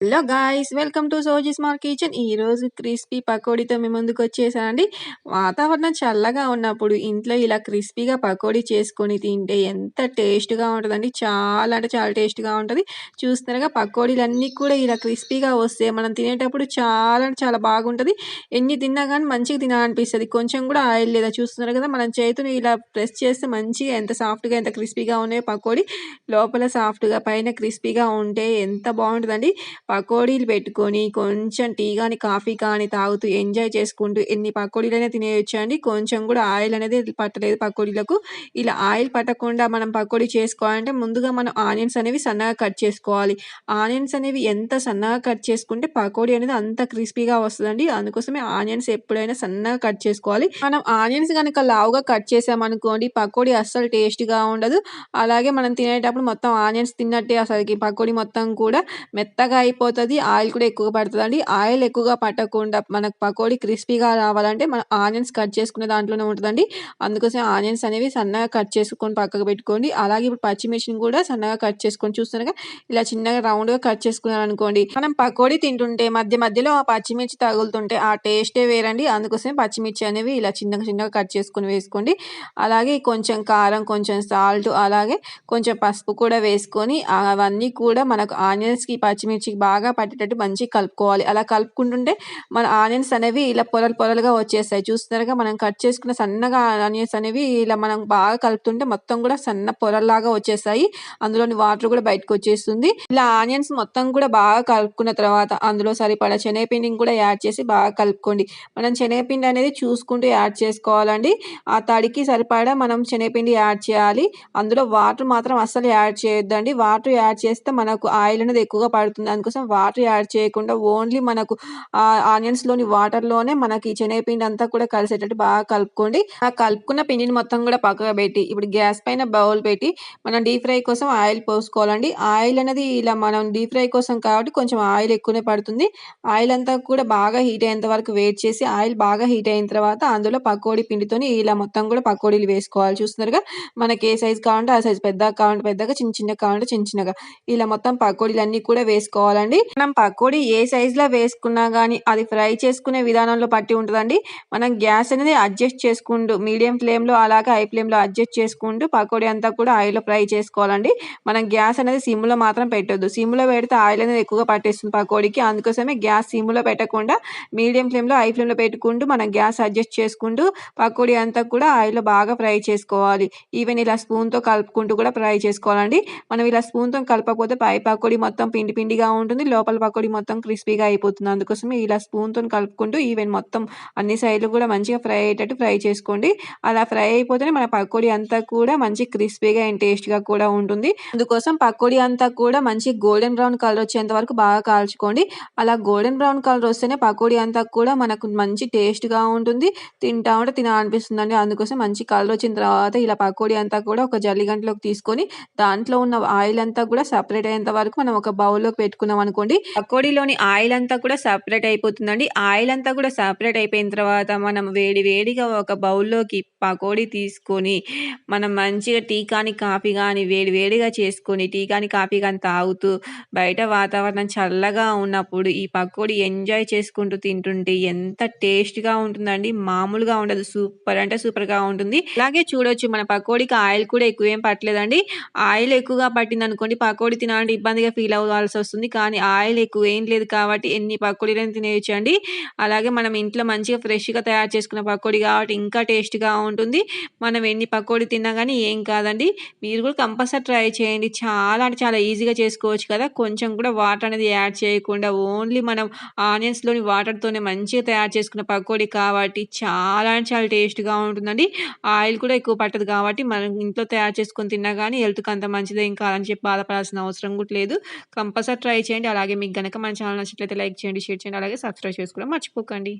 Hello guys welcome to Soji small kitchen ఈరోజు crispy పకోడీతో మేము ముందుకు వచ్చేసానండి. వాతావరణం చల్లగా ఉన్నప్పుడు ఇంట్లో ఇలా క్రిస్పీగా పకోడీ చేసుకొని తింటే ఎంత టేస్ట్గా ఉంటుందండి. చాలా అంటే చాలా టేస్ట్గా ఉంటుంది. చూస్తున్నారుగా పకోడీలన్నీ కూడా ఇలా క్రిస్పీగా వస్తే మనం తినేటప్పుడు చాలా అంటే చాలా బాగుంటుంది. ఎన్ని తిన్నా కానీ మంచిగా తినాలనిపిస్తుంది. కొంచెం కూడా ఆయిల్ లేదా చూస్తున్నారు కదా మనం చేతిని ఇలా ప్రెస్ చేస్తే మంచిగా ఎంత సాఫ్ట్గా ఎంత క్రిస్పీగా ఉన్నాయో పకోడీ లోపల సాఫ్ట్గా పైన క్రిస్పీగా ఉంటే ఎంత బాగుంటుందండి. పకోడీలు పెట్టుకొని కొంచెం టీ కానీ కాఫీ కానీ తాగుతూ ఎంజాయ్ చేసుకుంటూ ఎన్ని పకోడీలైనా తినేయొచ్చు అండి కొంచెం కూడా ఆయిల్ అనేది పట్టలేదు పకోడీలకు. ఇలా ఆయిల్ పట్టకుండా మనం పకోడీ చేసుకోవాలంటే ముందుగా మనం ఆనియన్స్ అనేవి సన్నగా కట్ చేసుకోవాలి. ఆనియన్స్ అనేవి ఎంత సన్నగా కట్ చేసుకుంటే పకోడీ అనేది అంత క్రిస్పీగా వస్తుందండి. అందుకోసమే ఆనియన్స్ ఎప్పుడైనా సన్నగా కట్ చేసుకోవాలి. మనం ఆనియన్స్ కనుక లావుగా కట్ చేసామనుకోండి పకోడీ అస్సలు టేస్ట్గా ఉండదు. అలాగే మనం తినేటప్పుడు మొత్తం ఆనియన్స్ తిన్నట్టే అసలుకి పకోడీ మొత్తం కూడా మెత్తగా అయిపోతుంది ఆయిల్ కూడా ఎక్కువ పడుతుందండి. ఆయిల్ ఎక్కువగా పట్టకుండా మనకు పకోడీ క్రిస్పీగా రావాలంటే మనం ఆనియన్స్ కట్ చేసుకునే దాంట్లోనే ఉంటుందండి. అందుకోసం ఆనియన్స్ అనేవి సన్నగా కట్ చేసుకొని పక్కకు పెట్టుకోండి. అలాగే ఇప్పుడు పచ్చిమిర్చిని కూడా సన్నగా కట్ చేసుకొని చూస్తున్నారుగా ఇలా చిన్నగా రౌండ్గా కట్ చేసుకున్నాను అనుకోండి మనం పకోడీ తింటుంటే మధ్య మధ్యలో ఆ పచ్చిమిర్చి తగులుతుంటే ఆ టేస్టే వేరండి. అందుకోసం పచ్చిమిర్చి అనేవి ఇలా చిన్నగా చిన్నగా కట్ చేసుకొని వేసుకోండి. అలాగే కొంచెం కారం కొంచెం సాల్ట్ అలాగే కొంచెం పసుపు కూడా వేసుకొని అవన్నీ కూడా మనకు ఆనియన్స్కి పచ్చిమిర్చికి బాగా బాగా పట్టేటట్టు మంచిగా కలుపుకోవాలి. అలా కలుపుకుంటుంటే మన ఆనియన్స్ అనేవి ఇలా పొరలు పొరలుగా వచ్చేస్తాయి. చూస్తున్నారుగా మనం కట్ చేసుకున్న సన్నగా ఆనియన్స్ అనేవి ఇలా మనం బాగా కలుపుతుంటే మొత్తం కూడా సన్న పొరల్లాగా వచ్చేస్తాయి. అందులోని వాటర్ కూడా బయటకు వచ్చేస్తుంది. ఇలా ఆనియన్స్ మొత్తం కూడా బాగా కలుపుకున్న తర్వాత అందులో సరిపడా శనగపిండిని కూడా యాడ్ చేసి బాగా కలుపుకోండి. మనం శనగపిండి అనేది చూసుకుంటూ యాడ్ చేసుకోవాలండి. ఆ తడికి సరిపడా మనం శనగపిండి యాడ్ చేయాలి. అందులో వాటర్ మాత్రం అస్సలు యాడ్ చేయొద్దండి. వాటర్ యాడ్ చేస్తే మనకు ఆయిల్ అనేది ఎక్కువగా పడుతుంది. అందుకోసం వాటర్ యాడ్ చేయకుండా ఓన్లీ మనకు ఆనియన్స్లోని వాటర్లోనే మనకి శనగపిండి అంతా కూడా కలిసేటట్టు బాగా కలుపుకోండి. ఆ కలుపుకున్న పిండిని మొత్తం కూడా పక్కగా పెట్టి ఇప్పుడు గ్యాస్ పైన బౌల్ పెట్టి మనం డీప్ ఫ్రై కోసం ఆయిల్ పోసుకోవాలండి. ఆయిల్ అనేది ఇలా మనం డీప్ ఫ్రై కోసం కాబట్టి కొంచెం ఆయిల్ ఎక్కువనే పడుతుంది. ఆయిల్ అంతా కూడా బాగా హీట్ అయ్యేంత వరకు వెయిట్ చేసి ఆయిల్ బాగా హీట్ అయిన తర్వాత అందులో పకోడీ పిండితోని ఇలా మొత్తం కూడా పకోడీలు వేసుకోవాలి. చూస్తున్నారుగా మనకి ఏ సైజ్ కావాలంటే ఆ సైజ్ పెద్దగా కావాలంటే పెద్దగా చిన్న చిన్న కావాలంటే చిన్న చిన్నగా ఇలా మొత్తం పకోడీలు అన్ని కూడా వేసుకోవాలండి. మనం పకోడీ ఏ సైజ్లో వేసుకున్నా కానీ అది ఫ్రై చేసుకునే విధానంలో పట్టి ఉంటుందండి. మనం గ్యాస్ అనేది అడ్జస్ట్ చేసుకుంటూ మీడియం ఫ్లేమ్లో అలాగే హై ఫ్లేమ్లో అడ్జస్ట్ చేసుకుంటూ పకోడీ అంతా కూడా ఆయిల్లో ఫ్రై చేసుకోవాలండి. మనం గ్యాస్ అనేది సిమ్లో మాత్రం పెట్టొద్దు. సిమ్లో పెడితే ఆయిల్ అనేది ఎక్కువగా పట్టేస్తుంది పకోడీకి. అందుకోసమే గ్యాస్ సిమ్లో పెట్టకుండా మీడియం ఫ్లేమ్లో హై ఫ్లేమ్లో పెట్టుకుంటూ మనం గ్యాస్ అడ్జస్ట్ చేసుకుంటూ పకోడీ అంతా కూడా ఆయిల్లో బాగా ఫ్రై చేసుకోవాలి. ఈవెన్ ఇలా స్పూన్తో కలుపుకుంటూ కూడా ఫ్రై చేసుకోవాలండి. మనం ఇలా స్పూన్తో కలపకపోతే పై పకోడీ మొత్తం పిండి పిండిగా ఉంటుంది ఉంటుంది లోపల పకోడీ మొత్తం క్రిస్పీగా అయిపోతుంది. అందుకోసమే ఇలా స్పూన్తో కలుపుకుంటూ ఈవెన్ మొత్తం అన్ని సైడ్లు కూడా మంచిగా ఫ్రై అయ్యేటట్టు ఫ్రై చేసుకోండి. అలా ఫ్రై అయిపోతేనే మన పకోడీ అంతా కూడా మంచి క్రిస్పీగా అండ్ టేస్ట్గా కూడా ఉంటుంది. అందుకోసం పకోడీ అంతా కూడా మంచి గోల్డెన్ బ్రౌన్ కలర్ వచ్చేంత వరకు బాగా కాల్చుకోండి. అలా గోల్డెన్ బ్రౌన్ కలర్ వస్తేనే పకోడీ అంతా కూడా మనకు మంచి టేస్ట్గా ఉంటుంది. తింటా ఉంటే తినాలనిపిస్తుందండి అందుకోసం మంచి కలర్ వచ్చిన తర్వాత ఇలా పకోడీ అంతా కూడా ఒక జల్లి గంటలోకి తీసుకొని దాంట్లో ఉన్న ఆయిల్ అంతా కూడా సపరేట్ అయ్యేంత వరకు మనం ఒక బౌల్లోకి పెట్టుకున్నాం అనుకోండి. పకోడీలోని ఆయిల్ అంతా కూడా సపరేట్ అయిపోతుందండి. ఆయిల్ అంతా కూడా సపరేట్ అయిపోయిన తర్వాత మనం వేడి వేడిగా ఒక బౌల్లోకి పకోడీ తీసుకొని మనం మంచిగా టీ కానీ కాఫీ కానీ వేడి వేడిగా చేసుకొని టీ కానీ కాఫీ కానీ తాగుతూ బయట వాతావరణం చల్లగా ఉన్నప్పుడు ఈ పకోడీ ఎంజాయ్ చేసుకుంటూ తింటుంటే ఎంత టేస్ట్గా ఉంటుందండి. మామూలుగా ఉండదు. సూపర్ అంటే సూపర్గా ఉంటుంది. అలాగే చూడొచ్చు మన పకోడీకి ఆయిల్ కూడా ఎక్కువ ఏం పట్టలేదండి. ఆయిల్ ఎక్కువగా పట్టింది అనుకోండి పకోడీ తినాలంటే ఇబ్బందిగా ఫీల్ అవ్వాల్సి వస్తుంది. కానీ కానీ ఆయిల్ ఎక్కువ ఏం లేదు కాబట్టి ఎన్ని పకోడీలను తినేయచ్చు అండి అలాగే మనం ఇంట్లో మంచిగా ఫ్రెష్గా తయారు చేసుకున్న పకోడీ కాబట్టి ఇంకా టేస్ట్గా ఉంటుంది. మనం ఎన్ని పకోడీ తిన్నా కానీ ఏం కాదండి. మీరు కూడా కంపల్సరీ ట్రై చేయండి. చాలా అంటే చాలా ఈజీగా చేసుకోవచ్చు కదా. కొంచెం కూడా వాటర్ అనేది యాడ్ చేయకుండా ఓన్లీ మనం ఆనియన్స్లోని వాటర్తోనే మంచిగా తయారు చేసుకున్న పకోడీ కాబట్టి చాలా అంటే చాలా టేస్ట్గా ఉంటుందండి. ఆయిల్ కూడా ఎక్కువ పట్టదు కాబట్టి మనం ఇంట్లో తయారు చేసుకొని తిన్నా కానీ హెల్త్కి అంత మంచిదేం కాదని చెప్పి బాధపడాల్సిన అవసరం కూడా లేదు. కంపల్సరీ ట్రై చేయండి. చేయండి. అలాగే మీకు గనక మన ఛానల్ నచ్చినట్లయితే లైక్ చేయండి షేర్ చేయండి అలాగే సబ్స్క్రైబ్ చేసుకోవడం మర్చిపోకండి.